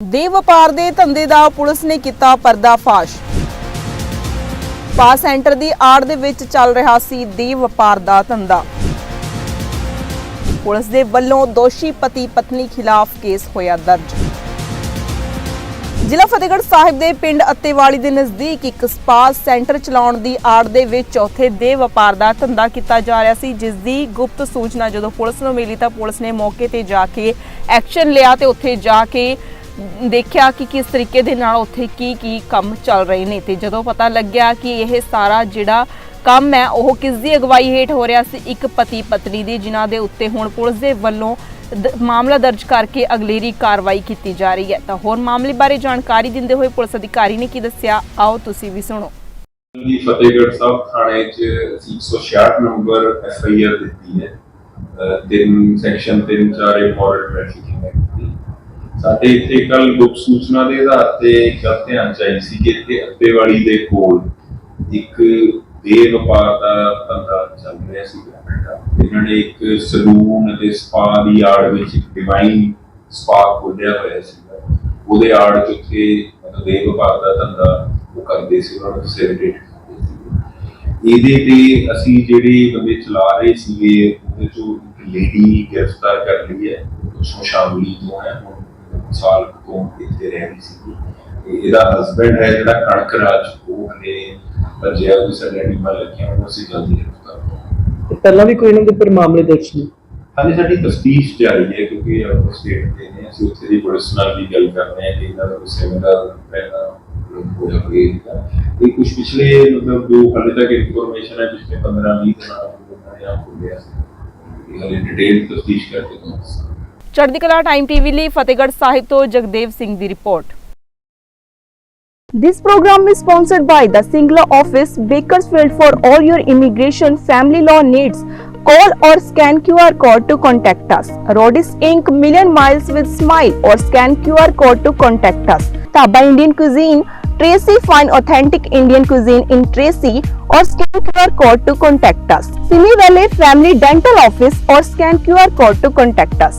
ਦੇ ਵਪਾਰ ਦੇ ਧੰਦੇ ਦਾ ਪੁਲਿਸ ਨੇ ਕੀਤਾ ਪਰਦਾਫਾਸ਼। ਸਪਾ ਸੈਂਟਰ ਦੀ ਆੜ ਦੇ ਵਿੱਚ ਚੱਲ ਰਿਹਾ ਸੀ ਦੇ ਵਪਾਰ ਦਾ ਧੰਦਾ। ਪੁਲਿਸ ਦੇ ਵੱਲੋਂ ਦੋਸ਼ੀ ਪਤੀ ਪਤਨੀ ਖਿਲਾਫ ਕੇਸ ਹੋਇਆ ਦਰਜ। ਜ਼ਿਲ੍ਹਾ ਫਤਿਹਗੜ੍ਹ ਸਾਹਿਬ ਦੇ ਪਿੰਡ ਅੱਤੇਵਾਲੀ ਦੇ ਨਜ਼ਦੀਕ ਇੱਕ ਸਪਾ ਸੈਂਟਰ ਚਲਾਉਣ ਦੀ ਆੜ ਦੇ ਵਿੱਚ ਚੌਥੇ ਦੇ ਵਪਾਰ ਦਾ ਧੰਦਾ ਕੀਤਾ ਜਾ ਰਿਹਾ ਸੀ, ਜਿਸ ਦੀ ਗੁਪਤ ਸੂਚਨਾ ਜਦੋਂ ਪੁਲਿਸ ਨੂੰ ਮਿਲੀ ਤਾਂ ਪੁਲਿਸ ਨੇ ਮੌਕੇ ਤੇ ਜਾ ਕੇ ਐਕਸ਼ਨ ਲਿਆ ਤੇ ਉੱਥੇ ਜਾ ਕੇ ਦੇਖਿਆ ਕਿ ਕਿਸ ਤਰੀਕੇ ਦੇ ਨਾਲ ਉੱਥੇ ਕੀ ਕੀ ਕੰਮ ਚੱਲ ਰਹੇ ਨੇ ਤੇ ਜਦੋਂ ਪਤਾ ਲੱਗਿਆ ਕਿ ਇਹ ਸਾਰਾ ਜਿਹੜਾ ਕੰਮ ਹੈ, ਉਹ ਕਿਸ ਦੀ ਅਗਵਾਈ ਹੇਠ ਹੋ ਰਿਹਾ ਸੀ, ਇੱਕ ਪਤੀ ਪਤਨੀ ਦੀ, ਜਿਨ੍ਹਾਂ ਦੇ ਉੱਤੇ ਹੁਣ ਪੁਲਿਸ ਦੇ ਵੱਲੋਂ ਮਾਮਲਾ ਦਰਜ ਕਰਕੇ ਅਗਲੇਰੀ ਕਾਰਵਾਈ ਕੀਤੀ ਜਾ ਰਹੀ ਹੈ। ਤਾਂ ਹੋਰ ਮਾਮਲੇ ਬਾਰੇ ਜਾਣਕਾਰੀ ਦਿੰਦੇ ਹੋਏ ਪੁਲਿਸ ਅਧਿਕਾਰੀ ਨੇ ਕੀ ਦੱਸਿਆ? ਆਓ ਤੁਸੀਂ ਵੀ ਸੁਣੋ। ਦੀ ਫਤਿਹਗੜ੍ਹ ਸਾਹਿਬ ਥਾਣੇ 'ਚ 166 ਨੰਬਰ ਐਫ ਦਿੱਤੀ ਹੈ। ਅਹ ਸੈਕਸ਼ਨ 3 4 ਇੰਪੋਰਟੈਂਟ ਟ੍ਰੈਫਿਕਿੰਗ ਐਕਟ ਸਾਡੇ ਇੱਥੇ ਕੱਲ ਗੁਪ ਸੂਚਨਾ ਦੇ ਆਧਾਰ ਤੇ ਗੱਲ ਧਿਆਨ ਚ ਸੀ ਕਿ ਇੱਥੇ ਅੱਤੇਵਾਲੀ ਦੇ ਕੋਲ ਇੱਕ ਦੇ ਵਪਾਰ ਦਾ ਧੰਦਾ ਚੱਲ ਰਿਹਾ ਸੀ ਇਹਨਾਂ ਨੇ ਇੱਕ ਸਲੂਨ ਅਤੇ ਸਪਾ ਦੀ ਆੜ ਵਿੱਚ ਇੱਕ ਡਿਵਾਈਨ ਸਪਾ ਖੋਲ੍ਹਿਆ ਹੋਇਆ ਸੀ। ਉਹਦੇ ਆੜ ਚ ਉੱਥੇ ਮਤਲਬ ਦੇ ਵਪਾਰ ਦਾ ਧੰਦਾ ਉਹ ਕਰਦੇ ਸੀ, ਉਹਨਾਂ ਨੂੰ ਫੈਸਿਲਿਟੇਟ ਇਹਦੇ ਤੇ ਅਸੀਂ ਜਿਹੜੇ ਬੰਦੇ ਚਲਾ ਰਹੇ ਸੀਗੇ, ਉਹਦੇ ਚੋਂ ਇੱਕ ਲੇਡੀ ਗ੍ਰਿਫਤਾਰ ਕਰ ਲਈ ਹੈ ਉਸੋਂ ਸ਼ਾਮਲੀ ਤੋਂ ਹੈ ਹੁਣ ਸਾਲ ਤੋਂ ਇੱਥੇ ਰਹਿ ਰਹੀ ਸੀ ਇਹਦਾ ਹਸਬੰਡ ਹੈ ਜਿਹੜਾ ਕਣਕ ਰਾਜ ਉਹ ਹਲੇ ਭੱਜਿਆ ਉਹ ਸਾਡੇ ਐਨੀਮਲ ਲੱਗਿਆ ਉਹਨੂੰ ਅਸੀਂ ਜਲਦੀ ਗ੍ਰਿਫਤਾਰ ਤੇ ਪਹਿਲਾਂ ਵੀ ਕੋਈ ਇਹਨਾਂ ਦੇ ਉੱਪਰ ਮਾਮਲੇ ਦਰਜ ਨੇ? ਹਾਲੇ ਸਾਡੀ ਤਸਦੀਸ਼ ਜਾਰੀ ਹੈ ਕਿਉਂਕਿ ਉਹ ਸਟੇਟ ਦੇ ਨੇ। ਅਸੀਂ ਉੱਥੇ ਦੀ ਪੁਲਿਸ ਨਾਲ ਵੀ ਗੱਲ ਕਰ ਰਹੇ ਹਾਂ ਕਿ ਇਹਨਾਂ ਦਾ ਸੈਮੀਨਾਰ ਪਹਿਲਾਂ ਹੋ ਇਹ ਕੁਝ ਪਿਛਲੇ ਮਤਲਬ ਜੋ ਹਾਲੇ ਤੱਕ ਇਨਫੋਰਮੇਸ਼ਨ ਹੈ ਪਿਛਲੇ 15 20 ਦਿਨਾਂ ਤੋਂ ਇਹਨਾਂ ਹੋ ਗਿਆ ਸੀ। ਹਾਲੇ ਡਿਟੇਲ ਤਸਦੀਸ਼ ਕਰਕੇ ਤੁਹਾਨੂੰ ਚੜ੍ਹਦੀ ਕਲਾ ਟਾਈਮ ਟੀਵੀ ਲਈ ਫਤਿਹਗੜ੍ਹ ਸਾਹਿਬ ਤੋਂ ਜਗਦੇਵ ਸਿੰਘ ਦੀ report This program is sponsored by the Singla office, Bakersfield for all your immigration family law needs. Call or scan QR code to contact us. Rodis Inc. Million Miles with Smile or scan QR code to contact us. Taba Indian Cuisine, Tracy Fine Authentic Indian Cuisine in Tracy or scan QR code to contact us. Simi Valley Family Dental Office or scan QR code to contact us.